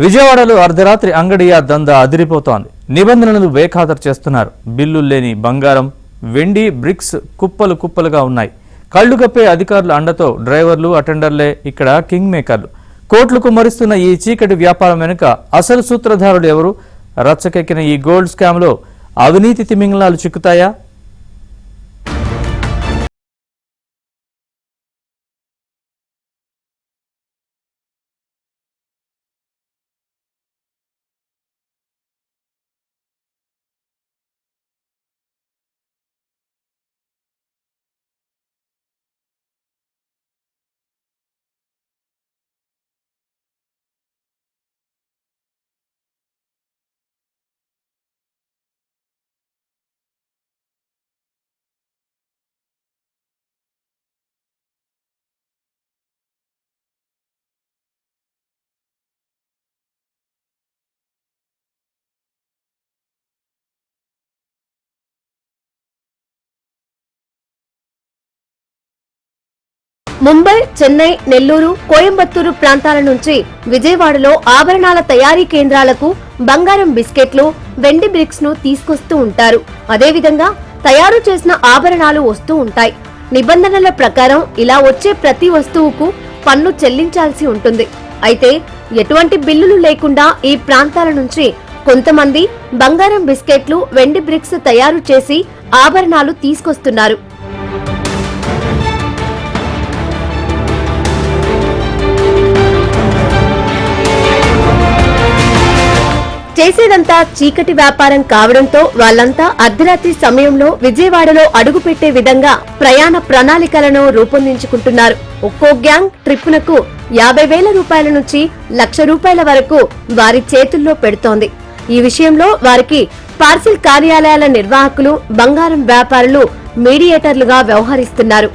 విజయవాడలో అర్ధరాత్రి అంగడియా దందా అదిరిపోతోంది. నిబంధనలు బేఖాతరు చేస్తున్నారు. బిల్లులు లేని బంగారం వెండి బ్రిక్స్ కుప్పలు కుప్పలుగా ఉన్నాయి. కళ్ళు కప్పే అధికారుల అండతో డ్రైవర్లు అటెండర్లే ఇక్కడ కింగ్ మేకర్లు. కోట్లు కుమ్మరిస్తున్న ఈ చీకటి వ్యాపారం వెనుక అసలు సూత్రధారులు ఎవరు? రచ్చకెక్కిన ఈ గోల్డ్ స్కామ్లో అవినీతి తిమింగళాలు చిక్కుతాయా? ముంబై చెన్నై నెల్లూరు కోయంబత్తూరు ప్రాంతాల నుంచి విజయవాడలో ఆభరణాల తయారీ కేంద్రాలకు బంగారం బిస్కెట్లు వెండి బ్రిక్స్ను తీసుకొస్తూ ఉంటారు. అదేవిధంగా తయారు చేసిన ఆభరణాలు వస్తూ ఉంటాయి. నిబంధనల ప్రకారం ఇలా వచ్చే ప్రతి వస్తువుకు పన్ను చెల్లించాల్సి ఉంటుంది. అయితే ఎటువంటి బిల్లులు లేకుండా ఈ ప్రాంతాల నుంచి కొంతమంది బంగారం బిస్కెట్లు వెండి బ్రిక్స్ తయారు చేసి ఆభరణాలు తీసుకొస్తున్నారు. చేసేదంతా చీకటి వ్యాపారం కావడంతో వాళ్ళంతా అర్ధరాత్రి సమయంలో విజయవాడలో అడుగుపెట్టే విధంగా ప్రయాణ ప్రణాళికలను రూపొందించుకుంటున్నారు. ఒక్కో గ్యాంగ్ ట్రిప్పునకు యాభై వేల రూపాయల నుంచి లక్ష రూపాయల వరకు వారి చేతుల్లో పెడుతోంది. ఈ విషయంలో వారికి పార్సిల్ కార్యాలయాల నిర్వాహకులు బంగారం వ్యాపారులు మీడియేటర్లుగా వ్యవహరిస్తున్నారు.